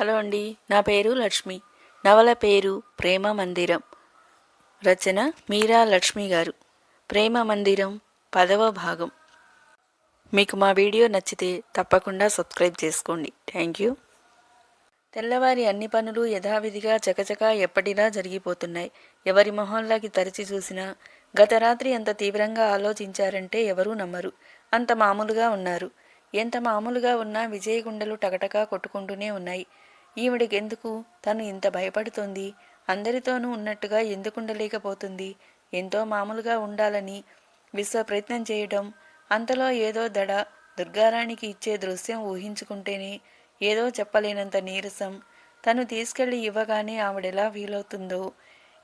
Hello అండి నా పేరు లక్ష్మి. నవల పేరు ప్రేమ మందిరం. రచన మీరా లక్ష్మి గారు. ప్రేమ మందిరం పదవ భాగం. మీకు మా వీడియో నచ్చితే తప్పకుండా సబ్స్క్రైబ్ చేసుకోండి. Thank you. తెల్లవారి అన్ని పనులు యథావిధిగా చకచకా ఎప్పటిలా జరిగిపోతున్నాయి. ఎవరి మొహంలోకి తరచి చూసినా గత రాత్రి ఎంత తీవ్రంగా ఆలోచించారంటే ఎవరూ నమ్మరు. అంత మామూలుగా ఉన్నారు. ఎంత మామూలుగా ఉన్నా విజయగుండెలు టకటకా కొట్టుకుంటూనే ఉన్నాయి. ఈవిడికెందుకు? తను ఇంత భయపడుతోంది. అందరితోనూ ఉన్నట్టుగా ఎందుకుండలేకపోతుంది ఎంతో మామూలుగా ఉండాలని విశ్వ ప్రయత్నం చేయడం అంతలో ఏదో దడ దుర్గారాణికి ఇచ్చే దృశ్యం ఊహించుకుంటేనే ఏదో చెప్పలేనంత నీరసం. తను తీసుకెళ్ళి ఇవ్వగానే ఆవిడెలా వీలవుతుందో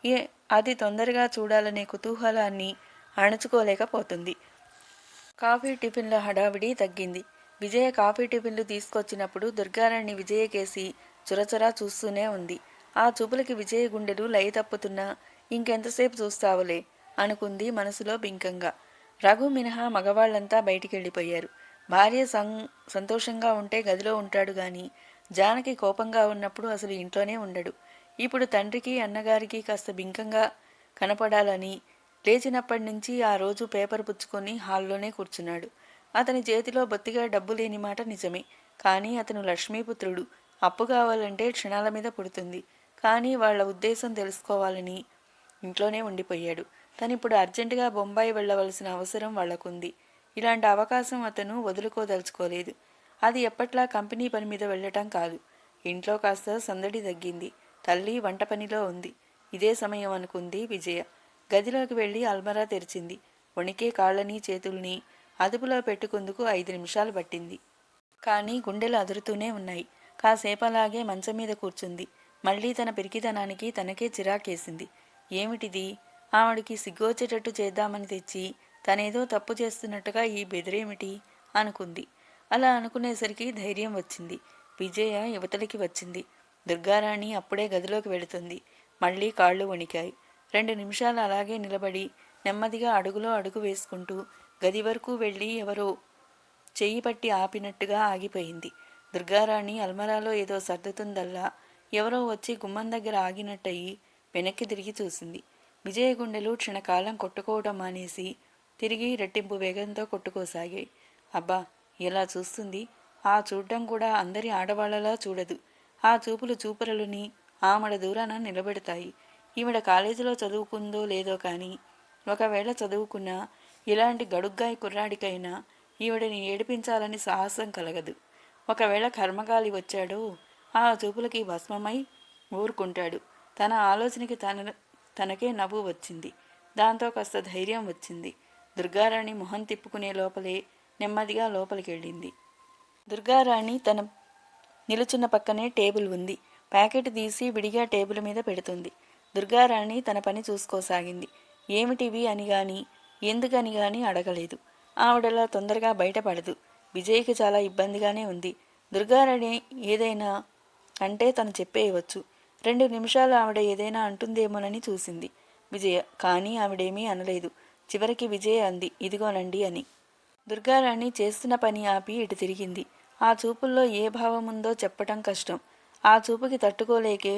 ఏ అది తొందరగా చూడాలనే కుతూహలాన్ని అణుచుకోలేకపోతుంది. కాఫీ టిఫిన్ల హడావిడి తగ్గింది. విజయ కాఫీ టిఫిన్లు తీసుకొచ్చినప్పుడు దుర్గారాణి విజయకేసి చురచురా చూస్తూనే ఉంది. ఆ చూపులకి విజయ గుండెలు లయ తప్పుతున్నా ఇంకెంతసేపు చూస్తావులే? అనుకుంది మనసులో బింకంగా. రఘు మినహా మగవాళ్ళంతా బయటికెళ్ళిపోయారు. భార్య సం సంతోషంగా ఉంటే గదిలో ఉంటాడు గాని జానకి కోపంగా ఉన్నప్పుడు అసలు ఇంట్లోనే ఉండడు. ఇప్పుడు తండ్రికి అన్నగారికి కాస్త బింకంగా కనపడాలని లేచినప్పటి నుంచి ఆ రోజు పేపర్ పుచ్చుకొని హాల్లోనే కూర్చున్నాడు. అతని చేతిలో బొత్తిగా డబ్బు లేని మాట నిజమే. కానీ అతను లక్ష్మీపుత్రుడు. అప్పు కావాలంటే క్షణాల మీద పుడుతుంది. కానీ వాళ్ళ ఉద్దేశం తెలుసుకోవాలని ఇంట్లోనే ఉండిపోయాడు. తనిప్పుడు అర్జెంటుగా బొంబాయి వెళ్ళవలసిన అవసరం వాళ్ళకుంది ఇలాంటి అవకాశం అతను వదులుకోదలుచుకోలేదు. అది ఎప్పట్లా కంపెనీ పని మీద వెళ్ళటం కాదు. ఇంట్లో కాస్త సందడి తగ్గింది. తల్లి వంట పనిలో ఉంది. ఇదే సమయం అనుకుంది విజయ. గదిలోకి వెళ్ళి అల్మరా తెరిచింది. వణికే కాళ్ళని చేతుల్ని అదుపులో పెట్టుకుందుకు ఐదు నిమిషాలు పట్టింది. కానీ గుండెలు అదురుతూనే ఉన్నాయి. కాసేపలాగే మంచం మీద కూర్చుంది. మళ్ళీ తన పిరికితనానికి తనకే చిరాకేసింది. ఏమిటిది? ఆవిడికి సిగ్గోచేటట్టు చేద్దామని తెచ్చి తనేదో తప్పు చేస్తున్నట్టుగా ఈ బెదిరేమిటి? అనుకుంది. అలా అనుకునేసరికి ధైర్యం వచ్చింది. విజయ యువతలకి వచ్చింది. దుర్గారాణి అప్పుడే గదిలోకి వెళుతుంది. మళ్ళీ కాళ్ళు వణికాయి. రెండు నిమిషాలు అలాగే నిలబడి నెమ్మదిగా అడుగులో అడుగు వేసుకుంటూ గది వరకు వెళ్ళి ఎవరో చెయ్యి పట్టి ఆపినట్టుగా ఆగిపోయింది. దుర్గారాణి అల్మరాలో ఏదో సర్దుతుందల్లా ఎవరో వచ్చి గుమ్మం దగ్గర ఆగినట్టయి వెనక్కి తిరిగి చూసింది. విజయ గుండెలు క్షణకాలం కొట్టుకోవడం మానేసి తిరిగి రెట్టింపు వేగంతో కొట్టుకోసాగాయి. అబ్బా ఎలా చూస్తుంది? ఆ చూడ్డం కూడా అందరి ఆడవాళ్ళలా చూడదు. ఆ చూపులు చూపరలుని ఆమడ దూరాన నిలబెడతాయి. ఈవిడ కాలేజీలో చదువుకుందో లేదో కానీ ఒకవేళ చదువుకున్నా ఇలాంటి గడుగ్గాయి కుర్రాడికైనా ఈవిడని ఏడిపించాలని సాహసం కలగదు. ఒకవేళ కర్మగాలి వచ్చాడో ఆ చూపులకి భస్మమై ఊరుకుంటాడు. తన ఆలోచనకి తన తనకే నవ్వు వచ్చింది. దాంతో కాస్త ధైర్యం వచ్చింది. దుర్గారాణి మొహం తిప్పుకునే లోపలే నెమ్మదిగా లోపలికి వెళ్ళింది. దుర్గారాణి తన నిలుచున్న పక్కనే టేబుల్ ఉంది. ప్యాకెట్ తీసి విడిగా టేబుల్ మీద పెడుతుంది. దుర్గారాణి తన పని చూసుకోసాగింది. ఏమిటివి అని గాని ఎందుకని గాని అడగలేదు. ఆవిడలా తొందరగా బయటపడదు. విజయ్కి చాలా ఇబ్బందిగానే ఉంది. దుర్గారాణి ఏదైనా అంటే తను చెప్పేయవచ్చు. రెండు నిమిషాలు ఆవిడ ఏదైనా అంటుందేమోనని చూసింది విజయ. కానీ ఆవిడేమీ అనలేదు. చివరికి విజయ అంది ఇదిగోనండి అని. దుర్గారాణి చేస్తున్న పని ఆపి ఇటు తిరిగింది. ఆ చూపుల్లో ఏ భావం ఉందో చెప్పటం కష్టం. ఆ చూపుకి తట్టుకోలేకే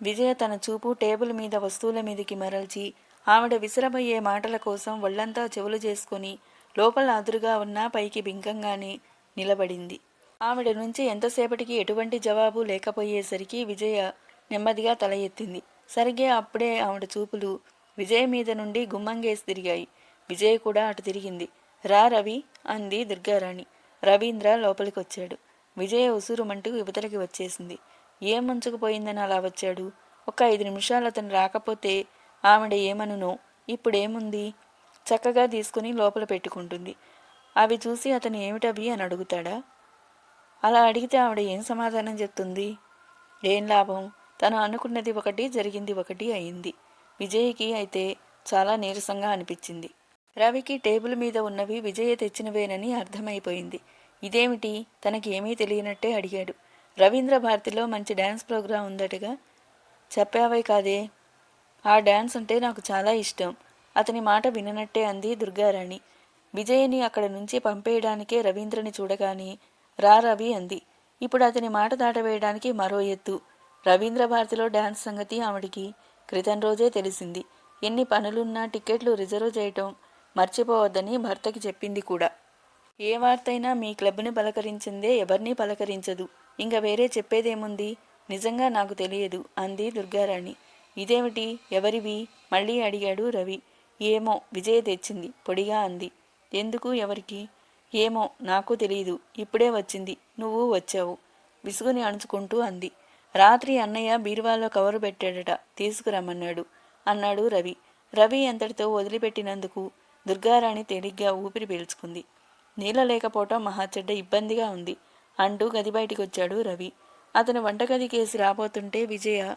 విజయ తన చూపు టేబుల్ మీద వస్తువుల మీదకి మరల్చి ఆవిడ విసిరబయ్యే మాటల కోసం ఒళ్ళంతా చెవులు చేసుకుని లోపల అదురుగా ఉన్న పైకి బింకంగానే నిలబడింది. ఆవిడ నుంచి ఎంతసేపటికి ఎటువంటి జవాబు లేకపోయేసరికి విజయ నెమ్మదిగా తల ఎత్తింది. సరిగ్గా అప్పుడే ఆవిడ చూపులు విజయ్ మీద నుండి గుమ్మంగేసి తిరిగాయి. విజయ్ కూడా అటు తిరిగింది. రా రవి అంది దుర్గారాణి. రవీంద్ర లోపలికి వచ్చాడు విజయ ఉసురుమంటూ యువతలకి వచ్చేసింది. ఏం ముంచుకుపోయిందని అలా వచ్చాడు? ఒక ఐదు నిమిషాలు అతను రాకపోతే ఆవిడ ఏమనునో? ఇప్పుడేముంది? చక్కగా తీసుకుని లోపల పెట్టుకుంటుంది. అవి చూసి అతను ఏమిటవి అని అడుగుతాడా? అలా అడిగితే ఆవిడ ఏం సమాధానం చెప్తుంది? ఏం లాభం? తను అనుకున్నది ఒకటి జరిగింది ఒకటి అయింది. విజయ్కి అయితే చాలా నీరసంగా అనిపించింది. రవికి టేబుల్ మీద ఉన్నవి విజయ తెచ్చినవేనని అర్థమైపోయింది. ఇదేమిటి? తనకి ఏమీ తెలియనట్టే అడిగాడు. రవీంద్ర భారతిలో మంచి డ్యాన్స్ ప్రోగ్రాం ఉందటగా. చెప్పావై కాదే. ఆ డ్యాన్స్ అంటే నాకు చాలా ఇష్టం. అతని మాట విననట్టే అంది దుర్గారాణి. విజయని అక్కడ నుంచి పంపేయడానికే రవీంద్రని చూడగానే రా రవి అంది. ఇప్పుడు అతని మాట దాటవేయడానికి మరో ఎత్తు. రవీంద్ర భారతిలో డ్యాన్స్ సంగతి ఆవిడికి క్రితం రోజే తెలిసింది. ఎన్ని పనులున్నా టికెట్లు రిజర్వ్ చేయటం మర్చిపోవద్దని భర్తకి చెప్పింది కూడా. ఏ వార్తైనా మీ క్లబ్ని పలకరించిందే ఎవరినీ పలకరించదు. ఇంకా వేరే చెప్పేదేముంది? నిజంగా నాకు తెలియదు అంది దుర్గారాణి. ఇదేమిటి? ఎవరివి? మళ్ళీ అడిగాడు రవి. ఏమో విజయ తెచ్చింది పొడిగా అంది. ఎందుకు ఎవరికి? ఏమో నాకు తెలియదు ఇప్పుడే వచ్చింది నువ్వు వచ్చావు విసుగుని అణుచుకుంటూ అంది. రాత్రి అన్నయ్య బీరువాలో కవరు పెట్టాడట తీసుకురమ్మన్నాడు అన్నాడు రవి. రవి అంతటితో వదిలిపెట్టినందుకు దుర్గారాణి తేలిగ్గా ఊపిరి పీల్చుకుంది. నీళ్ళ లేకపోవటం మహా చెడ్డ ఇబ్బందిగా ఉంది అంటూ గది బయటికొచ్చాడు రవి. అతను వంటగది కేసి రాబోతుంటే విజయ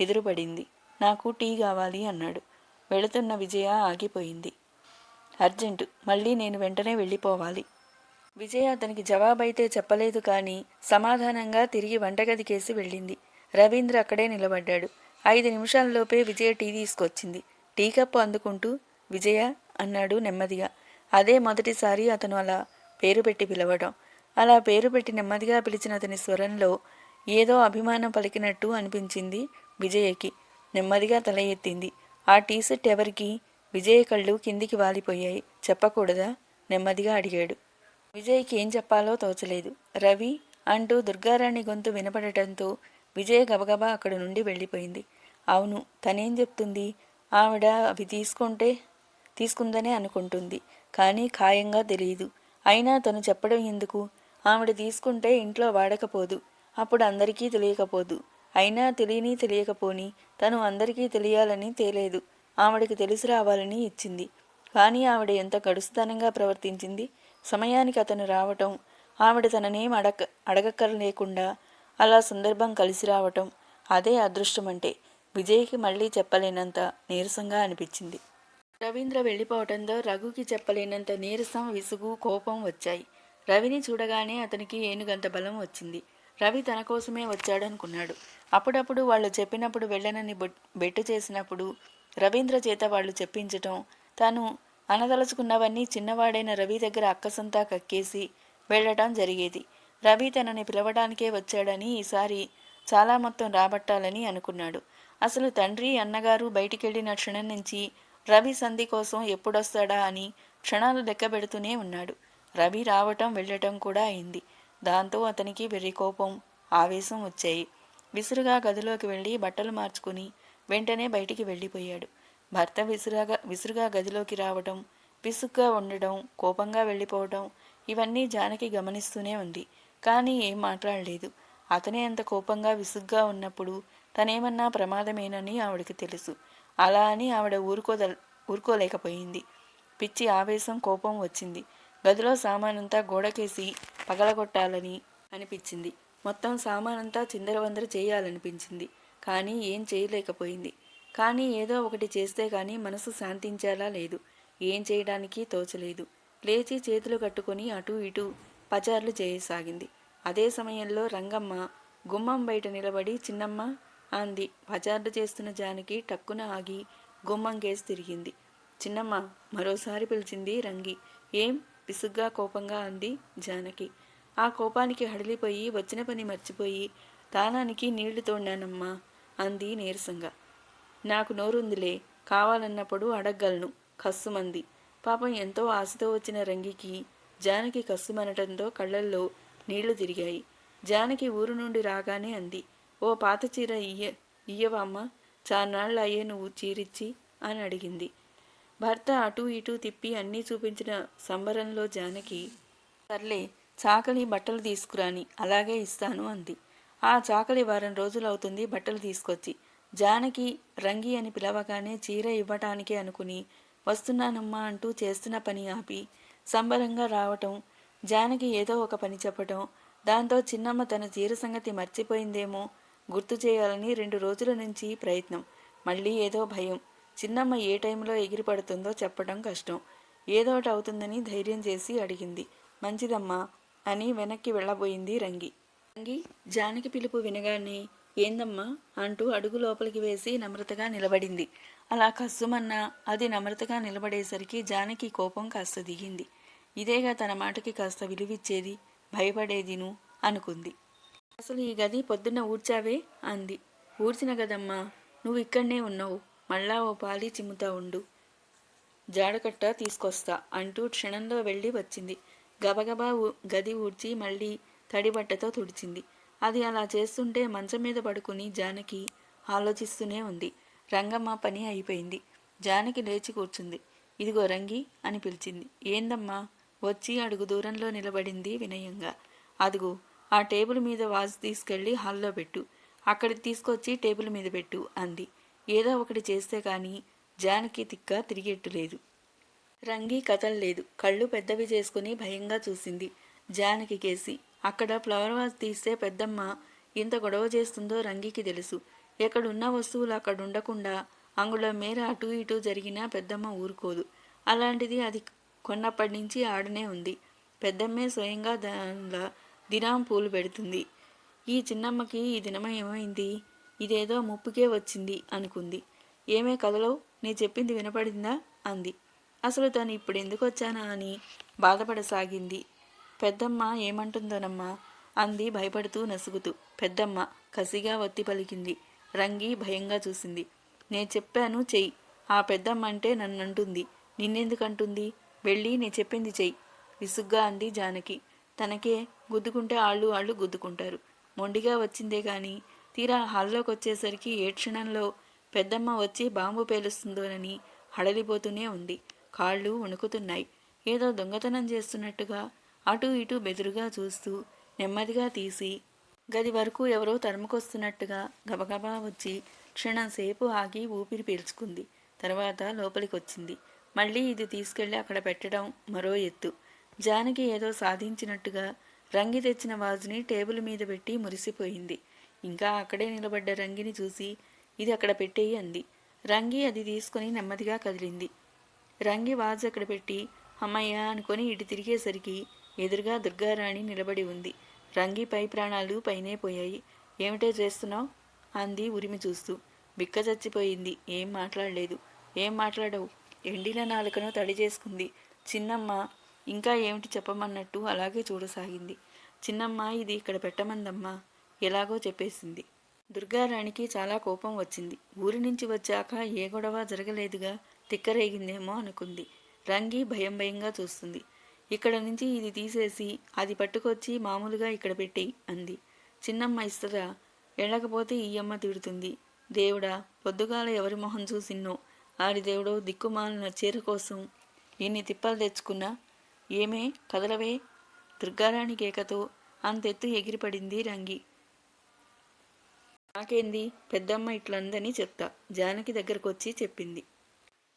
ఎదురుపడింది. నాకు టీ కావాలి అన్నాడు. వెళుతున్న విజయ ఆగిపోయింది. అర్జెంటు మళ్ళీ నేను వెంటనే వెళ్ళిపోవాలి. విజయ అతనికి జవాబైతే చెప్పలేదు కానీ సమాధానంగా తిరిగి వంటగదికేసి వెళ్ళింది. రవీంద్ర అక్కడే నిలబడ్డాడు. ఐదు నిమిషాల్లోపే విజయ టీ తీసుకొచ్చింది. టీ కప్పు అందుకుంటూ విజయ అన్నాడు నెమ్మదిగా. అదే మొదటిసారి అతను అలా పేరు పెట్టి పిలవడం. అలా పేరు పెట్టి నెమ్మదిగా పిలిచిన అతని స్వరంలో ఏదో అభిమానం పలికినట్టు అనిపించింది విజయకి. నెమ్మదిగా తల ఎత్తింది. ఆ టీషర్ట్ ఎవరికి? విజయ్ కళ్ళు కిందికి వాలిపోయాయి. చెప్పకూడదా? నెమ్మదిగా అడిగాడు. విజయ్కి ఏం చెప్పాలో తోచలేదు. రవి అంటూ దుర్గారాణి గొంతు వినపడటంతో విజయ్ గబగబా అక్కడి నుండి వెళ్ళిపోయింది. అవును తనేం చెప్తుంది? ఆవిడ అవి తీసుకుంటే తీసుకుందనే అనుకుంటుంది. కానీ ఖాయంగా తెలియదు అయినా తను చెప్పడం ఎందుకు? ఆవిడ తీసుకుంటే ఇంట్లో వాడకపోదు. అప్పుడు అందరికీ తెలియకపోదు. అయినా తెలియని తెలియకపోని తను అందరికీ తెలియాలని తేలేదు. ఆవిడకి తెలిసి రావాలని ఇచ్చింది. కానీ ఆవిడ ఎంత గడుస్తానంగా ప్రవర్తించింది? సమయానికి అతను రావటం ఆవిడ తననేం అడగ అడగక్కర్లేకుండా అలా సందర్భం కలిసి రావటం అదే అదృష్టమంటే విజయ్కి మళ్ళీ చెప్పలేనంత నీరసంగా అనిపించింది. రవీంద్ర వెళ్ళిపోవటంతో రఘుకి చెప్పలేనంత నీరసం విసుగు కోపం వచ్చాయి. రవిని చూడగానే అతనికి ఏనుగంత బలం వచ్చింది. రవి తన కోసమే వచ్చాడనుకున్నాడు. అప్పుడప్పుడు వాళ్ళు చెప్పినప్పుడు వెళ్ళనని బొట్- బెట్టు చేసినప్పుడు రవీంద్ర చేత వాళ్ళు చెప్పించటం తాను అనదలుచుకున్నవన్నీ చిన్నవాడైన రవి దగ్గర అక్కసంతా కక్కేసి వెళ్ళటం జరిగేది. రవి తనని పిలవడానికే వచ్చాడని ఈసారి చాలా మొత్తం రాబట్టాలని అనుకున్నాడు. అసలు తండ్రి అన్నగారు బయటికెళ్ళిన క్షణం నుంచి రవి సంధి కోసం ఎప్పుడొస్తాడా అని క్షణాలు లెక్క పెడుతూనే ఉన్నాడు. రవి రావటం వెళ్ళటం కూడా అయింది. దాంతో అతనికి వెర్రి కోపం ఆవేశం వచ్చాయి. విసురుగా గదిలోకి వెళ్ళి బట్టలు మార్చుకుని వెంటనే బయటికి వెళ్ళిపోయాడు. భర్త విసురుగా విసురుగా గదిలోకి రావటం విసుగ్గా ఉండడం కోపంగా వెళ్ళిపోవడం ఇవన్నీ జానకి గమనిస్తూనే ఉంది. కానీ ఏం మాట్లాడలేదు. అతనే అంత కోపంగా విసుగ్గా ఉన్నప్పుడు తనేమన్నా ప్రమాదమేనని ఆవిడకి తెలుసు. అలా అని ఆవిడ ఊరుకోద ఊరుకోలేకపోయింది. పిచ్చి ఆవేశం కోపం వచ్చింది. గదిలో సామానంతా గోడకేసి పగలగొట్టాలని అనిపించింది. మొత్తం సామానంతా చిందరవందర చేయాలనిపించింది. కానీ ఏం చేయలేకపోయింది. కానీ ఏదో ఒకటి చేస్తే కానీ మనసు శాంతించేలా లేదు. ఏం చేయడానికి తోచలేదు. లేచి చేతులు కట్టుకొని అటూ ఇటూ పచార్లు చేయసాగింది. అదే సమయంలో రంగమ్మ గుమ్మం బయట నిలబడి చిన్నమ్మ అంది. పచార్లు చేస్తున్న జానికి టక్కున ఆగి గుమ్మం కేసి తిరిగింది. చిన్నమ్మ మరోసారి పిలిచింది రంగి. ఏం? పిసుగ్గా కోపంగా అంది జానకి. ఆ కోపానికి హడిలిపోయి వచ్చిన పని మర్చిపోయి తానానికి నీళ్ళు తోడానమ్మా అంది నీరసంగా. నాకు నోరుందిలే కావాలన్నప్పుడు అడగగలను కస్సుమంది. పాపం ఎంతో ఆశతో వచ్చిన రంగికి జానకి కస్సుమనటంతో కళ్ళల్లో నీళ్ళు తిరిగాయి. జానకి ఊరు నుండి రాగానే అంది ఓ పాత చీర ఇయ్య ఇయ్యవామ్మ చాలా చాన్నాళ్ళు అయ్యే నువ్వు చీరిచ్చి అని అడిగింది. భర్త అటూ ఇటూ తిప్పి అన్నీ చూపించిన సంబరంలో జానకి సర్లే చాకలి బట్టలు తీసుకురాని అలాగే ఇస్తాను అంది. ఆ చాకలి వారం రోజులవుతుంది బట్టలు తీసుకొచ్చి. జానకి రంగి అని పిలవగానే చీర ఇవ్వటానికే అనుకుని వస్తున్నానమ్మా అంటూ చేస్తున్న పని ఆపి సంబరంగా రావటం జానకి ఏదో ఒక పని చెప్పటం దాంతో చిన్నమ్మ తన చీర సంగతి మర్చిపోయిందేమో గుర్తు చేయాలని రెండు రోజుల నుంచి ప్రయత్నం. మళ్ళీ ఏదో భయం. చిన్నమ్మ ఏ టైంలో ఎగిరిపడుతుందో చెప్పడం కష్టం. ఏదోటి అవుతుందని ధైర్యం చేసి అడిగింది. మంచిదమ్మా అని వెనక్కి వెళ్ళబోయింది రంగి. రంగి జానకి పిలుపు వినగానే ఏందమ్మా? అంటూ అడుగు లోపలికి వేసి నమ్రతగా నిలబడింది. అలా కస్సుమన్నా. అది నమ్రతగా నిలబడేసరికి జానకి కోపం కాస్త దిగింది. ఇదేగా తన మాటకి కాస్త విలువిచ్చేది భయపడేదిను? అనుకుంది. అసలు ఈ గది పొద్దున్న ఊడ్చావే? అంది. ఊడ్చిన గదమ్మా నువ్వు ఇక్కడనే ఉన్నావు. మళ్ళా ఓ పాలి చిమ్ముతా ఉండు. జాడకట్ట తీసుకొస్తా అంటూ క్షణంలో వెళ్ళి వచ్చింది. గబగబా గది ఊడ్చి మళ్ళీ తడి బట్టతో తుడిచింది. అది అలా చేస్తుంటే మంచం మీద పడుకుని జానకి ఆలోచిస్తూనే ఉంది. రంగమ్మ పని అయిపోయింది. జానకి లేచి కూర్చుంది. ఇదిగో రంగి అని పిలిచింది. ఏందమ్మా? వచ్చి అడుగు దూరంలో నిలబడింది వినయంగా. అదిగో ఆ టేబుల్ మీద వాజ్ తీసుకెళ్ళి హాల్లో పెట్టు. అక్కడికి తీసుకొచ్చి టేబుల్ మీద పెట్టు అంది. ఏదో ఒకటి చేస్తే కానీ జానకి తిక్క తిరిగెట్టులేదు రంగి కదలలేదు కళ్ళు పెద్దవి చేసుకుని భయంగా చూసింది. జానకి కేసి అక్కడ ఫ్లవర్ వాజ్ తీస్తే పెద్దమ్మ ఇంత గొడవ చేస్తుందో రంగికి తెలుసు. ఎక్కడున్న వస్తువులు అక్కడ ఉండకుండా అంగుళం మేర అటు ఇటు జరిగినా పెద్దమ్మ ఊరుకోదు. అలాంటిది అది కొన్నప్పటి నుంచి ఆడనే ఉంది. పెద్దమ్మే స్వయంగా దానిలా దినాం పూలు పెడుతుంది. ఈ చిన్నమ్మకి ఈ దినమ ఏమైంది ఇదేదో ముప్పుకే వచ్చింది అనుకుంది. ఏమే కథలో నీ చెప్పింది వినపడిందా? అంది. అసలు తను ఇప్పుడు ఎందుకు వచ్చానా అని బాధపడసాగింది. పెద్దమ్మ ఏమంటుందోనమ్మా? అంది భయపడుతూ నసుగుతూ. పెద్దమ్మ కసిగా ఒత్తి పలికింది. రంగి భయంగా చూసింది. నేను చెప్పాను చెయ్యి. ఆ పెద్దమ్మ అంటే నన్నంటుంది. నిన్నెందుకంటుంది? వెళ్ళి నేను చెప్పింది చెయ్యి. విసుగ్గా అంది జానకి. తనకే గుద్దుకుంటే ఆళ్ళు వాళ్ళు గుద్దుకుంటారు. మొండిగా వచ్చిందే కానీ తీరా హాల్లోకి వచ్చేసరికి ఏ క్షణంలో పెద్దమ్మ వచ్చి బాంబు పేలుస్తుందోనని హడలిపోతూనే ఉంది. కాళ్ళు వణుకుతున్నాయి. ఏదో దొంగతనం చేస్తున్నట్టుగా అటు ఇటు బెదురుగా చూస్తూ నెమ్మదిగా తీసి గది వరకు ఎవరో తరుముకొస్తున్నట్టుగా గబగబా వచ్చి క్షణం సేపు ఆగి ఊపిరి పీల్చుకుంది. తర్వాత లోపలికి వచ్చింది మళ్ళీ ఇది తీసుకెళ్ళి అక్కడ పెట్టడం మరో ఎత్తు. జానకి ఏదో సాధించినట్టుగా రంగి తెచ్చిన వాజుని టేబుల్ మీద పెట్టి మురిసిపోయింది. ఇంకా అక్కడే నిలబడ్డ రంగిని చూసి ఇది అక్కడ పెట్టేయి అంది. రంగి అది తీసుకుని నెమ్మదిగా కదిలింది. రంగి వాజు అక్కడ పెట్టి అమ్మయ్య అనుకొని ఇటు తిరిగేసరికి ఎదురుగా దుర్గారాణి నిలబడి ఉంది. రంగి పై ప్రాణాలు పైనే పోయాయి. ఏమిటే చేస్తున్నావు? అంది ఉరిమి చూస్తూ. బిక్క చచ్చిపోయింది. ఏం మాట్లాడలేదు. ఏం మాట్లాడవు? ఎండిన నాలుకను తడి చేసుకుంది. చిన్నమ్మ ఇంకా ఏమిటి చెప్పమన్నట్టు అలాగే చూడసాగింది. చిన్నమ్మ ఇది ఇక్కడ పెట్టమందమ్మా. ఎలాగో చెప్పేసింది. దుర్గారాణికి చాలా కోపం వచ్చింది. ఊరి నుంచి వచ్చాక ఏ గొడవ జరగలేదుగా తిక్కరేగిందేమో అనుకుంది. రంగి భయం భయంగా చూస్తుంది. ఇక్కడ నుంచి ఇది తీసేసి అది పట్టుకొచ్చి మామూలుగా ఇక్కడ పెట్టి అంది. చిన్నమ్మ ఇస్తరా వెళ్ళకపోతే ఈ అమ్మ తిడుతుంది. దేవుడా పొద్దుగాల ఎవరి మొహం చూసిన్నో? ఆడి దేవుడో దిక్కుమాలిన చీర కోసం ఇన్ని తిప్పలు తెచ్చుకున్నా? ఏమే కదలవే? దుర్గారాణి కేకతో అంతెత్తు ఎగిరిపడింది రంగి. నాకేంది? పెద్దమ్మ ఇట్లందని చెప్తా. జానకి దగ్గరకు వచ్చి చెప్పింది.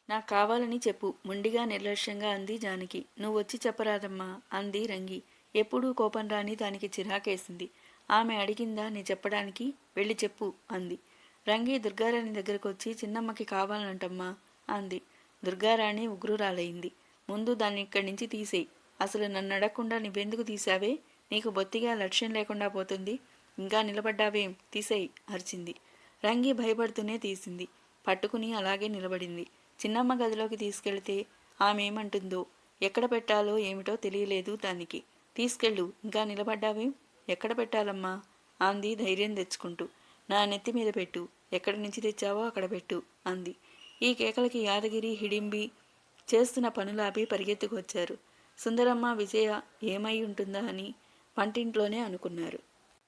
నాకు కావాలని చెప్పు. మొండిగా నిర్లక్ష్యంగా అంది జానకి. నువ్వు వచ్చి చెప్పరాదమ్మా అంది రంగి. ఎప్పుడూ కోపం రాని దానికి చిరాకేసింది. ఆమె అడిగిందా నీ చెప్పడానికి? వెళ్ళి చెప్పు అంది. రంగి దుర్గారాణి దగ్గరకు వచ్చి చిన్నమ్మకి కావాలంటమ్మా అంది. దుర్గారాణి ఉగ్రురాలైంది. ముందు దాన్ని ఇక్కడి నుంచి తీసేయి. అసలు నన్ను అడగకుండా నువ్వెందుకు తీసావే నీకు బొత్తిగా లక్ష్యం లేకుండా పోతుంది. ఇంకా నిలబడ్డావేం తీసేయి అరిచింది. రంగి భయపడుతూనే తీసింది. పట్టుకుని అలాగే నిలబడింది. చిన్నమ్మ గదిలోకి తీసుకెళ్తే ఆమె ఏమంటుందో ఎక్కడ పెట్టాలో ఏమిటో తెలియలేదు దానికి. తీసుకెళ్ళు ఇంకా నిలబడ్డావేం? ఎక్కడ పెట్టాలమ్మా? అంది ధైర్యం తెచ్చుకుంటూ. నా నెత్తి మీద పెట్టు. ఎక్కడి నుంచి తెచ్చావో అక్కడ పెట్టు అంది. ఈ కేకలకి యాదగిరి హిడింబి చేస్తున్న పనులాపి పరిగెత్తుకొచ్చారు సుందరమ్మ విజయ ఏమై ఉంటుందా అని వంటింట్లోనే అనుకున్నారు.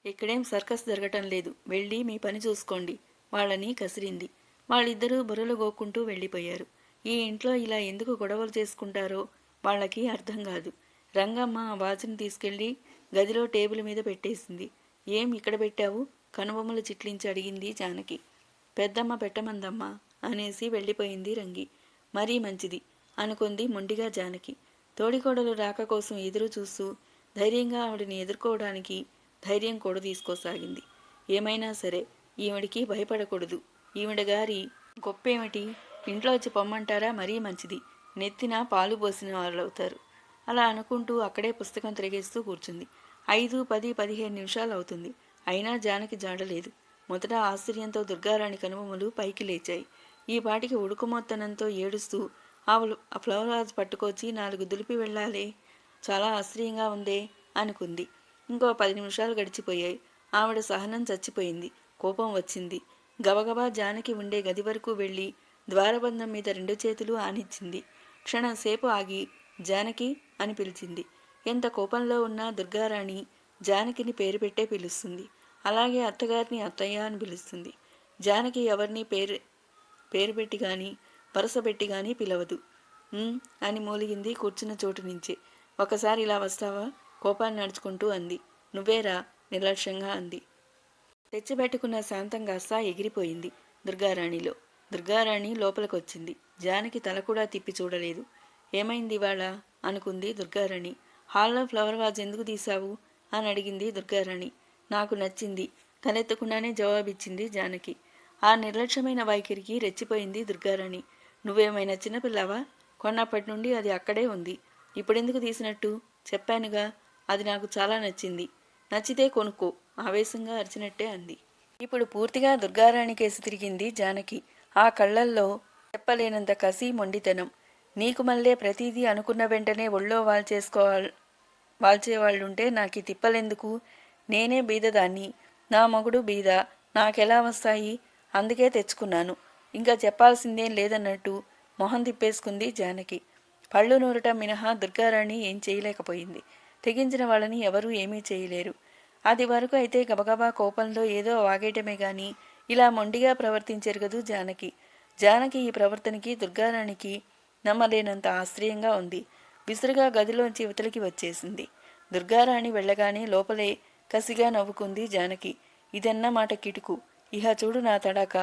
ఇక్కడేం సర్కస్ జరగటం లేదు. వెళ్ళి మీ పని చూసుకోండి. వాళ్ళని కసిరింది. వాళ్ళిద్దరూ బుర్రలు గోక్కుంటూ వెళ్ళిపోయారు. ఈ ఇంట్లో ఇలా ఎందుకు గొడవలు చేసుకుంటారో వాళ్ళకి అర్థం కాదు. రంగమ్మ ఆ వాచ్ని తీసుకెళ్ళి గదిలో టేబుల్ మీద పెట్టేసింది. ఏం ఇక్కడ పెట్టావు? కనుబొమ్మలు చిట్లించి అడిగింది జానకి. పెద్దమ్మ పెట్టమందమ్మా అనేసి వెళ్ళిపోయింది రంగి. మరీ మంచిది అనుకుంది మొండిగా జానకి. తోడికోడలు రాక కోసం ఎదురు చూస్తూ ధైర్యంగా ఆవిడని ఎదుర్కోవడానికి ధైర్యం కూడా తీసుకోసాగింది. ఏమైనా సరే ఈవిడికి భయపడకూడదు. ఈవిడ గారి గొప్పేమిటి? ఇంట్లో వచ్చి పొమ్మంటారా? మరీ మంచిది. నెత్తిన పాలు పోసిన వాళ్ళు అవుతారు అలా అనుకుంటూ అక్కడే పుస్తకం తిరిగేస్తూ కూర్చుంది. ఐదు పది పదిహేను నిమిషాలు అవుతుంది. అయినా జానకి జాడలేదు మొదట ఆశ్చర్యంతో దుర్గారాణి కనుమములు పైకి లేచాయి. ఈ పాటికి ఉడుకుమొత్తనంతో ఏడుస్తూ ఆ ఆ ఫ్లవర్ వాజ్ పట్టుకొచ్చి నాలుగు దులిపి వెళ్ళాలే. చాలా ఆశ్చర్యంగా ఉందే అనుకుంది. ఇంకో పది నిమిషాలు గడిచిపోయాయి. ఆవిడ సహనం చచ్చిపోయింది. కోపం వచ్చింది. గబగబా జానకి ఉండే గది వరకు వెళ్ళి ద్వారబంధం మీద రెండు చేతులు ఆనిచ్చింది. క్షణంసేపు ఆగి జానకి అని పిలిచింది. ఎంత కోపంలో ఉన్నా దుర్గారాణి జానకిని పేరు పెట్టే పిలుస్తుంది. అలాగే అత్తగారిని అత్తయ్య అని పిలుస్తుంది. జానకి ఎవరిని పేరు పేరు పెట్టి కానీ వరుస పెట్టి కానీ పిలవదు. అని మూలిగింది కూర్చున్న చోటు నుంచి. ఒకసారి ఇలా వస్తావా? కోపాన్ని నడుచుకుంటూ అంది. నువ్వేరా? నిర్లక్ష్యంగా అంది. తెచ్చిపెట్టుకున్న శాంతం కాస్త ఎగిరిపోయింది దుర్గారాణిలో. దుర్గారాణి లోపలికొచ్చింది. జానకి తల కూడా తిప్పి చూడలేదు. ఏమైంది ఇవాళ? అనుకుంది దుర్గారాణి. హాల్లో ఫ్లవర్ వాజ్ ఎందుకు తీశావు? అని అడిగింది దుర్గారాణి. నాకు నచ్చింది. తలెత్తకుండానే జవాబిచ్చింది జానకి. ఆ నిర్లక్ష్యమైన వైఖరికి రెచ్చిపోయింది దుర్గారాణి. నువ్వేమైనా చిన్నపిల్లావా? కొన్నప్పటి నుండి అది అక్కడే ఉంది. ఇప్పుడెందుకు తీసినట్టు? చెప్పానుగా. అది నాకు చాలా నచ్చింది. నచ్చితే కొనుక్కో. ఆవేశంగా అరిచినట్టే అంది. ఇప్పుడు పూర్తిగా దుర్గారాణి కేసు తిరిగింది జానకి. ఆ కళ్ళల్లో చెప్పలేనంత కసి మొండితనం. నీకు మళ్ళీ ప్రతిదీ అనుకున్న వెంటనే ఒళ్ళో వాల్చేసుకోవాలి వాల్చేవాళ్ళుంటే నాకు తిప్పలెందుకు? నేనే బీదదాన్ని. నా మొగుడు బీద. నాకెలా వస్తాయి? అందుకే తెచ్చుకున్నాను. ఇంకా చెప్పాల్సిందేం లేదన్నట్టు మొహం తిప్పేసుకుంది జానకి. పళ్ళు నూరటం మినహా దుర్గారాణి ఏం చేయలేకపోయింది. తెగించిన వాళ్ళని ఎవరూ ఏమీ చేయలేరు. అది వరకు అయితే గబగబా కోపంలో ఏదో వాగేయటమే గాని ఇలా మొండిగా ప్రవర్తించారు కదూ జానకి. జానకి ఈ ప్రవర్తనకి దుర్గారాణికి నమ్మలేనంత ఆశ్చర్యంగా ఉంది. విసురుగా గదిలోంచి ఇవతలికి వచ్చేసింది. దుర్గారాణి వెళ్ళగానే లోపలే కసిగా నవ్వుకుంది జానకి. ఇదన్న మాట కిటుకు. ఇహ చూడు నా తడాక.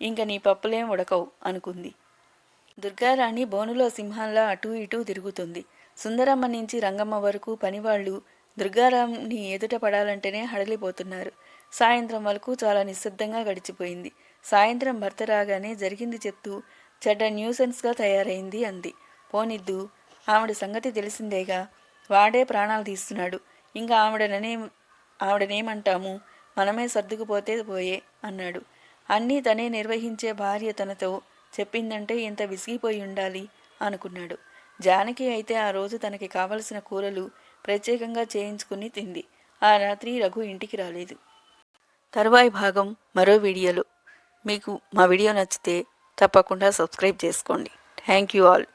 ఇంక నీ పప్పులేం ఉడకవు అనుకుంది. దుర్గారాణి బోనులో సింహంలా అటూ ఇటూ తిరుగుతుంది. సుందరమ్మ నుంచి రంగమ్మ వరకు పనివాళ్ళు దుర్గారాంని ఎదుట పడాలంటేనే హడలిపోతున్నారు. సాయంత్రం వరకు చాలా నిశ్శబ్దంగా గడిచిపోయింది. సాయంత్రం భర్త రాగానే జరిగింది చెప్తూ చెడ్డ న్యూసెన్స్గా తయారైంది అంది. పోనిద్దు ఆవిడ సంగతి తెలిసిందేగా? వాడే ప్రాణాలు తీస్తున్నాడు. ఇంకా ఆవిడననే ఆవిడనేమంటాము? మనమే సర్దుకుపోతే పోయే అన్నాడు. అన్నీ తనే నిర్వహించే భార్య తనతో చెప్పిందంటే ఇంత విసిగిపోయి ఉండాలి అనుకున్నాడు. జానకి అయితే ఆ రోజు తనకి కావలసిన కూరలు ప్రత్యేకంగా చేయించుకుని తింది. ఆ రాత్రి రఘు ఇంటికి రాలేదు. తరువాయి భాగం మరో వీడియోలో. మీకు మా వీడియో నచ్చితే తప్పకుండా సబ్స్క్రైబ్ చేసుకోండి. Thank you all.